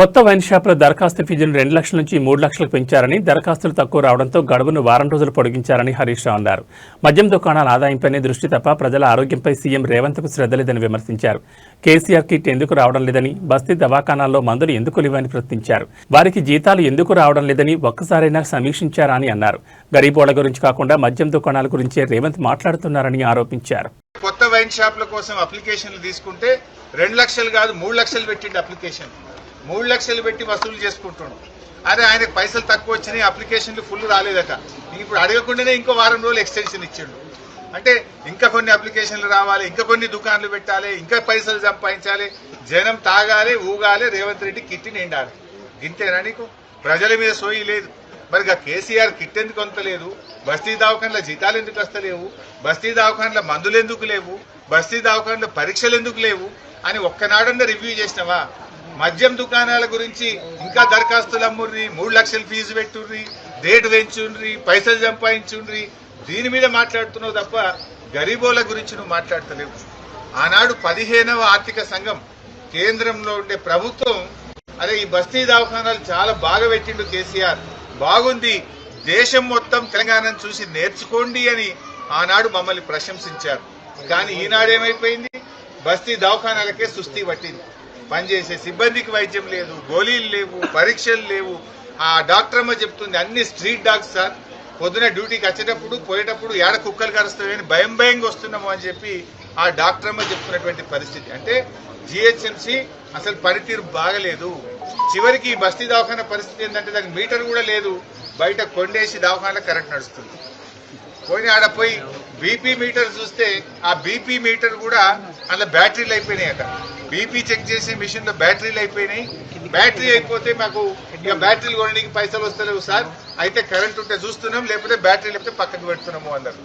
కొత్త వైన్ షాపుల దరఖాస్తు ఫీజును రెండు లక్షల నుంచి మూడు లక్షలకు పెంచారని దరఖాస్తులు తక్కువ రావడంతో గడువును వారం రోజులు పొడిగించారని హరీష్ రావు అన్నారు. మద్యం దుకాణాల ఆదాయంపైనే దృష్టి తప్ప ప్రజల ఆరోగ్యంపై సీఎం రేవంత్కు శ్రద్ధ లేదని విమర్శించారు. కేసీఆర్ కిట్ ఎందుకు రావడం లేదని బస్తీ దవాఖానాల్లో మందులు ఎందుకు లేవని ప్రశ్నించారు. వారికి జీతాలు ఎందుకు రావడం లేదని ఒక్కసారైనా సమీక్షించారా అని అన్నారు. గరీబోళ్ళ గురించి కాకుండా మద్యం దుకాణాల గురించే రేవంత్ మాట్లాడుతున్నారని ఆరోపించారు. కొత్త వైన్ షాప్ల కోసం అప్లికేషన్లు తీసుకుంటే రెండు లక్షలు కాదు మూడు లక్షలు పెట్టిండి అప్లికేషన్. మూడు లక్షలు పెట్టి వసూలు చేసుకుంటుండు అదే ఆయనకు పైసలు తక్కువ వచ్చినాయి అప్లికేషన్లు ఫుల్ రాలేదట. ఇప్పుడు అడగకుండానే ఇంకో వారం రోజులు ఎక్స్టెన్షన్ ఇచ్చిండు. అంటే ఇంకా కొన్ని అప్లికేషన్లు రావాలి ఇంకా కొన్ని దుకాన్లు పెట్టాలి ఇంకా పైసలు సంపాదించాలి జనం తాగాలి ఊగాలి రేవంత్ రెడ్డి కిట్టి నిండాలి. ఇంతేనా నీకు? ప్రజల మీద సోయి లేదు. మరి ఇక కేసీఆర్ కిట్ ఎందుకు అంతలేదు బస్తీ దవాఖాన్ల జీతాలు ఎందుకు వస్తలేవు? బస్తీ దవాఖాన్ల మందులు ఎందుకు లేవు? బస్తీ దవాఖాన్ల పరీక్షలు ఎందుకు లేవు? అని ఒక్కనాడన్నా రివ్యూ చేసినావా? మద్యం దుకాణాల గురించి ఇంకా దరఖాస్తులు అమ్ముర్రి మూడు లక్షలు ఫీజు పెట్టుర్రి రేటు పెంచుండ్రి పైసలు సంపాదించుండ్రి దీని మీద మాట్లాడుతున్నావు తప్ప గరీబోల గురించి నువ్వు మాట్లాడతలేవు. ఆనాడు పదిహేనవ ఆర్థిక సంఘం కేంద్రంలో ఉండే ప్రభుత్వం అరే ఈ బస్తీ దవాఖానాలు చాలా బాగా పెట్టిండు కేసీఆర్. బాగుంది. దేశం మొత్తం తెలంగాణను చూసి నేర్చుకోండి అని ఆనాడు మమ్మల్ని ప్రశంసించారు. కానీ ఈనాడు ఏమైపోయింది? బస్తీ దవాఖానాలకే సుస్థి పట్టింది. పనిచేసే సిబ్బందికి వైద్యం లేదు గోళీలు లేవు పరీక్షలు లేవు. ఆ డాక్టర్ అమ్మ చెప్తుంది అన్ని స్ట్రీట్ డాగ్స్ సార్. పొద్దున డ్యూటీకి వచ్చేటప్పుడు పోయేటప్పుడు ఏడ కుక్కలు కరుస్తాయని భయం భయంగా వస్తున్నాము అని చెప్పి ఆ డాక్టర్ అమ్మ చెప్తున్నటువంటి పరిస్థితి. అంటే జిహెచ్ఎంసి అసలు పనితీరు బాగలేదు. చివరికి బస్తీ దవాఖాన పరిస్థితి ఏంటంటే దానికి మీటర్ కూడా లేదు. బయట కొండేసి దవాఖాన కరెంట్ నడుస్తుంది. పోయిన ఆడ పోయి బీపీ మీటర్ చూస్తే ఆ బీపీ మీటర్ కూడా అందులో బ్యాటరీలు అయిపోయినాయట. బీపీ చెక్ చేసే మిషన్లో బ్యాటరీలు అయిపోయినాయి. బ్యాటరీ అయిపోతే మాకు ఇక బ్యాటరీలు కొనడానికి పైసలు వస్తలేవు సార్. అయితే కరెంట్ ఉంటే చూస్తున్నాం లేకపోతే బ్యాటరీ లేకపోతే పక్కకు పెడుతున్నాము అన్నారు